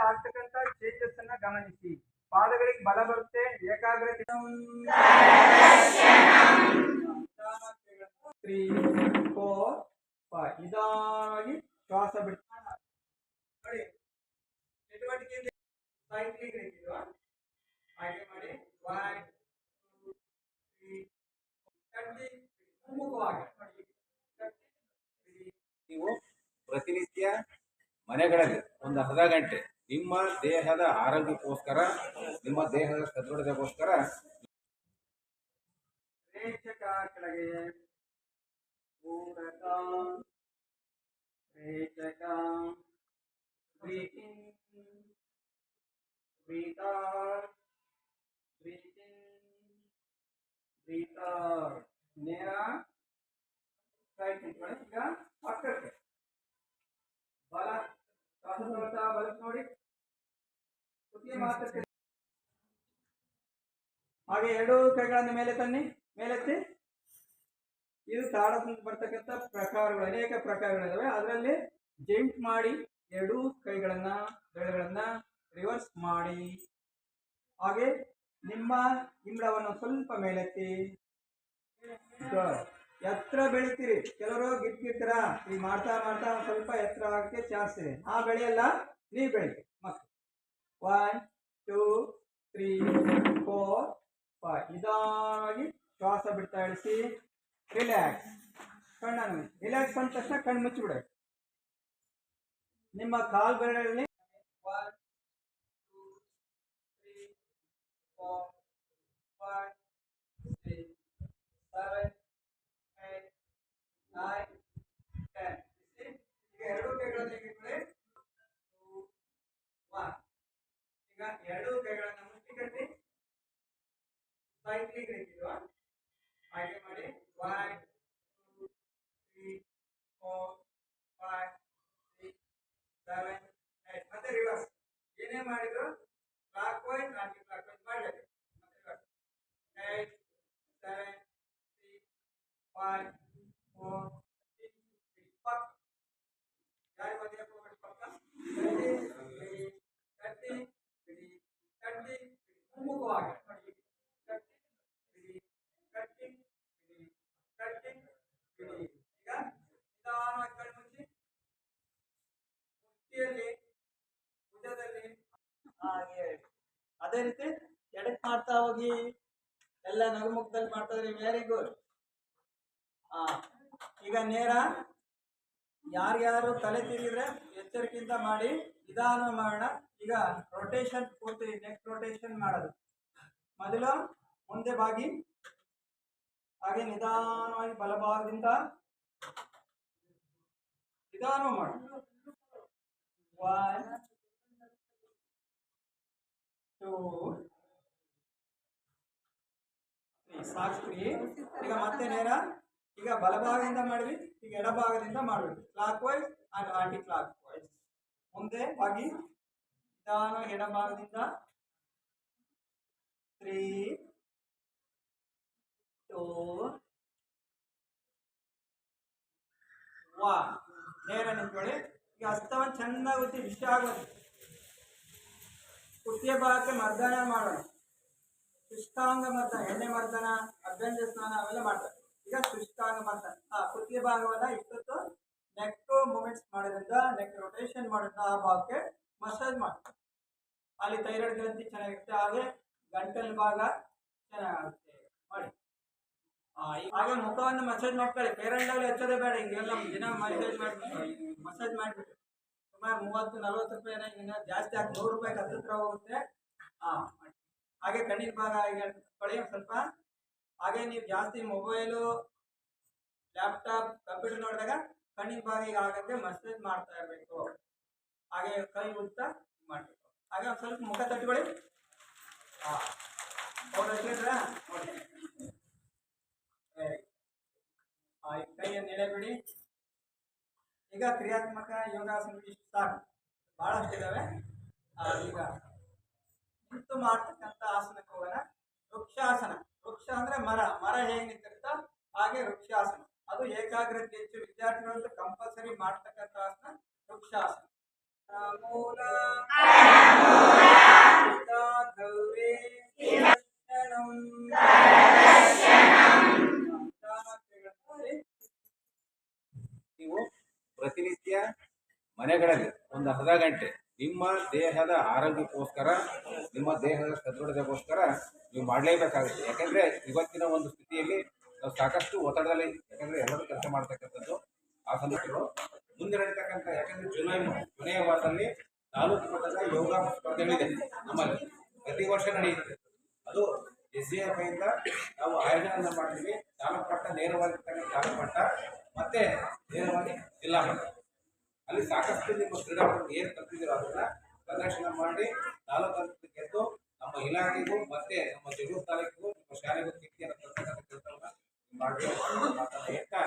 ಅಲ್ಲಿ ಆಗ್ತಕ್ಕಂತ ಚೇಂಜಸ್ ಅನ್ನ ಗಮನಿಸಿ ಪಾದಗಳಿಗೆ ಬಲ ಬರುತ್ತೆ ಏಕಾಗ್ರತೆ ತ್ರೀ ಫೋರ್ ಫೈವ್ ನಿಧಾನವಾಗಿ ಶ್ವಾಸ ಬಿಟ್ಟು ನೋಡಿ ಚಟುವಟಿಕೆಯಿಂದ ಸೈಕ್ಲಿಂಗ್ ರೀತಿದು ಹಾಗೆ ಮಾಡಿ ಒನ್ ಟೂ ತ್ರೀ ಕಟ್ಟಿ ಮುಖವಾಗಿ ನೋಡಿ ಕಟ್ಟಿ ನೀವು ಪ್ರತಿನಿತ್ಯ ಮನೆಗಳಲ್ಲಿ ಒಂದು ಅರ್ಧ ಗಂಟೆ ನಿಮ್ಮ ದೇಹದ ಆರೋಗ್ಯಕ್ಕೋಸ್ಕರ, ನಿಮ್ಮ ದೇಹದ ಸದೃಢತೆಗೋಸ್ಕರ ಪ್ರೇಕ್ಷಕ ಕೆಳಗೆ ಪೂರಕ ಪ್ರೇಕ್ಷಕ breathe in breathe out breathe in breathe out ನೇರ ಸೈಡ್ ನಿಂತ್ಕೊಳ್ಳಿ ಈಗ. ಹಾಗೆ ಎರಡು ಕೈಗಳನ್ನು ಮೇಲೆ ತನ್ನಿ, ಮೇಲೆತ್ತಿ. ಇದು ತಾಳದಿಂದ ಬರ್ತಕ್ಕಂಥ ಪ್ರಕಾರಗಳು, ಅನೇಕ ಪ್ರಕಾರಗಳಿದಾವೆ. ಅದರಲ್ಲಿ ಜಂಪ್ ಮಾಡಿ ಎರಡೂ ಕೈಗಳನ್ನ ಬೆಳೆಗಳನ್ನ ರಿವರ್ಸ್ ಮಾಡಿ. ಹಾಗೆ ನಿಮ್ಮ ಇಂಬಳವನ್ನು ಸ್ವಲ್ಪ ಮೇಲೆತ್ತಿ. ಎತ್ತರ ಬೆಳಿತೀರಿ, ಕೆಲವರು ಗಿಟ್ಗಿರ್ತೀರ ಈ ಮಾಡ್ತಾ ಮಾಡ್ತಾ ಸ್ವಲ್ಪ ಎತ್ತರ ಆಗಕ್ಕೆ ಚಾನ್ಸ್ ಇದೆ. ಆ ಬೆಳೆಯಲ್ಲ ನೀವು ಬೆಳಿತೀರಿ. ಮಕ್ಕಳು one two three four five ನಿಧಾನವಾಗಿ ಶ್ವಾಸ ಬಿಡ್ತಾ ಇಳಿಸಿ ರಿಲ್ಯಾಕ್ಸ್ ಕಣ್ಣನ್ನು ರಿಲ್ಯಾಕ್ಸ್ ಬಂದ ತಕ್ಷಣ ಕಣ್ಣು ಮುಚ್ಚಿಬಿಡ ನಿಮ್ಮ ಕಾಲು ಬೆರಳಲ್ಲಿ one two seven eight nine ten ಈಗ ಎರಡು ಕೈಗಳನ್ನು ಒನ್ ಈಗ ಎರಡು ಕೈಗಳನ್ನು ಮುಚ್ಚಿ ಕಟ್ಟಿ ಸೈಕ್ಲಿಂಗ್ ರೀತಿದು ಹಾಗೆ ಮಾಡಿ one two three four five six seven eight ಮತ್ತೆ ರಿವರ್ಸ್ ಏನೇ ಮಾಡಿದ್ರು clockwise anticlockwise ಮಾಡಬೇಕು. ಮತ್ತೆ reverse eight seven six five four six ಪಕ್ಕ ಯಾರು ಬಂದಿರಪ್ಪ ನೋಡಿ ಪಕ್ಕ ಕಟ್ಟಿ ಬಿಡಿ ಕಟ್ಟಿ ಬಿಡಿ ಮುಖವಾಗಿ ನೋಡಿ ಕಟ್ಟಿ ಬಿಡಿ ಕಟ್ಟಿ ಕಟ್ಟಿ ಮುಚ್ಚಿ. ಮುಷ್ಟಿಯಲ್ಲಿ ಭುಜದಲ್ಲಿ. ಹಾಗೆ ಅದೇ ರೀತಿ ಎಡಕ್ ಮಾಡ್ತಾ ಹೋಗಿ, ಎಲ್ಲ ನಗುಮುಖದಲ್ಲಿ ಮಾಡ್ತಾ ವೆರಿ ಗುಡ್ ಹಾ ಈಗ ನೇರ ಯಾರ್ಯಾರು ತಲೆ ತಿರುಗಿದ್ರೆ ಎಚ್ಚರಿಕೆಯಿಂದ ಮಾಡಿ ನಿಧಾನ ಮಾಡೋಣ. ಈಗ ರೊಟೇಷನ್ ಪೂರ್ತಿ ನೆಕ್ಸ್ಟ್ ರೊಟೇಷನ್ ಮಾಡೋದು. ಮೊದಲು ಮುಂದೆ ಬಾಗಿ ಹಾಗೆ ನಿಧಾನವಾಗಿ ಬಲಭಾಗದಿಂದ ನಿಧಾನ ಮಾಡಿ. ಒನ್ ಟೂ ಈಗ ಮತ್ತೆ ನೇರ. ಈಗ ಬಲಭಾಗದಿಂದ ಮಾಡಿ ಈಗ ಎಡಭಾಗದಿಂದ ಮಾಡಬೇಕು. Clockwise and anticlockwise ಮುಂದೆ ಬಾಗಿ ನಿಧಾನ ಎಡಭಾಗದಿಂದ. ತ್ರೀ ಟೂ ನೇರ ನಿಂತ್ಕೊಳ್ಳಿ. ಈಗ ಹಸ್ತವನ್ನು ಚೆನ್ನಾಗಿ ಉತ್ತಿ ವಿಷಯ ಆಗೋದು. ಕುತ್ತಿಗೆ ಭಾಗಕ್ಕೆ ಮರ್ದನ ಮಾಡೋಣ. ಶುಷ್ಕಾಂಗ ಮರ್ದನ, ಎಣ್ಣೆ ಮರ್ದನ ಅಭ್ಯಂಜ ಸ್ನಾನ ಅವೆಲ್ಲ ಮಾಡ್ತಾರೆ. ಈಗ ಶುಷ್ಕಾಂಗ ಮರ್ದನ. ಆ, ಕುತ್ತಿಗೆ ಭಾಗವನ್ನ ಇಷ್ಟೊತ್ತು ನೆಕ್ ಮೂಮೆಂಟ್ಸ್ ಮಾಡೋದ್ರಿಂದ ನೆಕ್ ರೊಟೇಷನ್ ಮಾಡಿದ ಆ ಭಾಗಕ್ಕೆ ಮಸಾಜ್ ಮಾಡ್ತಾರೆ. ಅಲ್ಲಿ ಥೈರಾಯ್ಡ್ ಗ್ರಂಥಿ ಚೆನ್ನಾಗಿರುತ್ತೆ, ಹಾಗೆ ಗಂಟಲು ಭಾಗ ಚೆನ್ನಾಗುತ್ತೆ ಮಾಡಿ. ಹಾಗೆ ಮುಖವನ್ನು ಮಸಾಜ್ ಮಾಡ್ಕೊಳ್ಳಿ ಪೇರೆಂಟಲ್ಲಿ ಹಚ್ಚೋದೇ ಬೇಡ, ಹಿಂಗೆಲ್ಲ ದಿನ ಮಸಾಜ್ ಮಾಡ್ಬಿಟ್ಟು ಮಸಾಜ್ ಮಾಡಿಬಿಟ್ಟು. ಸುಮಾರು ಮೂವತ್ತು, ನಲ್ವತ್ತು ರೂಪಾಯಿ ಇನ್ನು ಜಾಸ್ತಿ ಆಗಿ ನೂರು ರೂಪಾಯಿ ಹತ್ತಿರ ಹೋಗುತ್ತೆ. ಹಾಂ ಹಾಗೆ ಕಣ್ಣಿನ ಭಾಗ ಹಾಗೆ ಕೊಳಿ ಸ್ವಲ್ಪ. ಹಾಗೆ ನೀವು ಜಾಸ್ತಿ ಮೊಬೈಲು ಲ್ಯಾಪ್ಟಾಪ್ ಕಂಪ್ಯೂಟರ್ ನೋಡಿದಾಗ ಕಣ್ಣಿನ ಭಾಗ ಈಗ ಆಗಕ್ಕೆ ಮಸಾಜ್ ಮಾಡ್ತಾ ಇರಬೇಕು. ಹಾಗೆ ಕೈ ಉತ್ತ ಮಾಡಬೇಕು. ಹಾಗೆ ಒಂದು ಸ್ವಲ್ಪ ಮುಖ ತಟ್ಕೊಳ್ಳಿ. ಹಾಂ ಅವ್ರು ಹಚ್ಚಿದ್ರಾ? ನೋಡಿ Very good. ಆ, ಈ ಕೈಯನ್ನು ಎಳೆಬಿಡಿ. ಈಗ ಕ್ರಿಯಾತ್ಮಕ ಯೋಗಾಸನ ಸಾಕು. ಬಹಳಷ್ಟು ಇದಾವೆ. ಈಗ ನಿಂತು ಮಾಡ್ತಕ್ಕಂಥ ಆಸನಕ್ಕೆ ಹೋಗೋಣ. ವೃಕ್ಷಾಸನ. ವೃಕ್ಷ ಅಂದ್ರೆ ಮರ. ಮರ ಹೇಗೆ ನಿಂತಿರ್ತ ಹಾಗೆ ವೃಕ್ಷಾಸನ. ಅದು ಏಕಾಗ್ರತೆ ಹೆಚ್ಚು. ವಿದ್ಯಾರ್ಥಿಗಳಿಗೆ ಕಂಪಲ್ಸರಿ ಮಾಡ್ತಕ್ಕಂಥ ಆಸನ ವೃಕ್ಷಾಸನ. ಮೂಲ ಮನೆಗಳಲ್ಲಿ ಒಂದು ಅರ್ಧ ಗಂಟೆ ನಿಮ್ಮ ದೇಹದ ಆರೋಗ್ಯಕ್ಕೋಸ್ಕರ, ನಿಮ್ಮ ದೇಹದ ಸದೃಢತೆಗೋಸ್ಕರ ನೀವು ಮಾಡಲೇಬೇಕಾಗುತ್ತೆ. ಯಾಕಂದ್ರೆ ಇವತ್ತಿನ ಒಂದು ಸ್ಥಿತಿಯಲ್ಲಿ ನಾವು ಸಾಕಷ್ಟು ಒತ್ತಡದಲ್ಲಿ ಯಾಕಂದ್ರೆ ಎಲ್ಲರೂ ಕೆಲಸ ಮಾಡ್ತಕ್ಕಂಥದ್ದು ಆ ಸಂದರ್ಭಗಳು ಮುಂದೆ ನಡೀತಕ್ಕಂಥ, ಯಾಕಂದ್ರೆ ಜುಲೈ ಕೊನೆಯ ವಾರದಲ್ಲಿ ತಾಲೂಕು ಮಟ್ಟದ ಯೋಗ ಸ್ಪರ್ಧೆಗಳಿದೆ ನಮ್ಮಲ್ಲಿ. ಪ್ರತಿ ವರ್ಷ ನಡೆಯುತ್ತೆ. ಅದು ಎಸ್ ಜಿ ಎಫ್ ಐಯಿಂದ ನಾವು ಆಯೋಜನೆಯನ್ನು ಮಾಡ್ತೀವಿ. ತಾಲೂಕು ಮಟ್ಟ ನೇರವಾಗಿರ್ತಕ್ಕಂಥ ತಾಲೂಕು ಮಟ್ಟ. ಮತ್ತೆ ನೇರವಾಗಿ ಜಿಲ್ಲಾ ಮಟ್ಟ ಅಲ್ಲಿ ಸಾಕಷ್ಟು ನಿಮ್ಮ ಕ್ರೀಡಾಪಟು ಏನು ಕಲ್ತಿದ್ದೀರೋ ಅದನ್ನ ಪ್ರದರ್ಶನ ಮಾಡಿ, ತಾಲೂಕು ಹಂತಕ್ಕೆ ಗೆದ್ದು ನಮ್ಮ ಇಲಾಖೆಗೂ ಮತ್ತೆ ನಮ್ಮ ಜಗಳೂರು ತಾಲೂಕಿಗೂ, ನಿಮ್ಮ ಶಾಲೆಗೂ ಕೆಲಸವನ್ನ ಮಾಡಬೇಕು ಅಂತ ಹೇಳ್ತಾ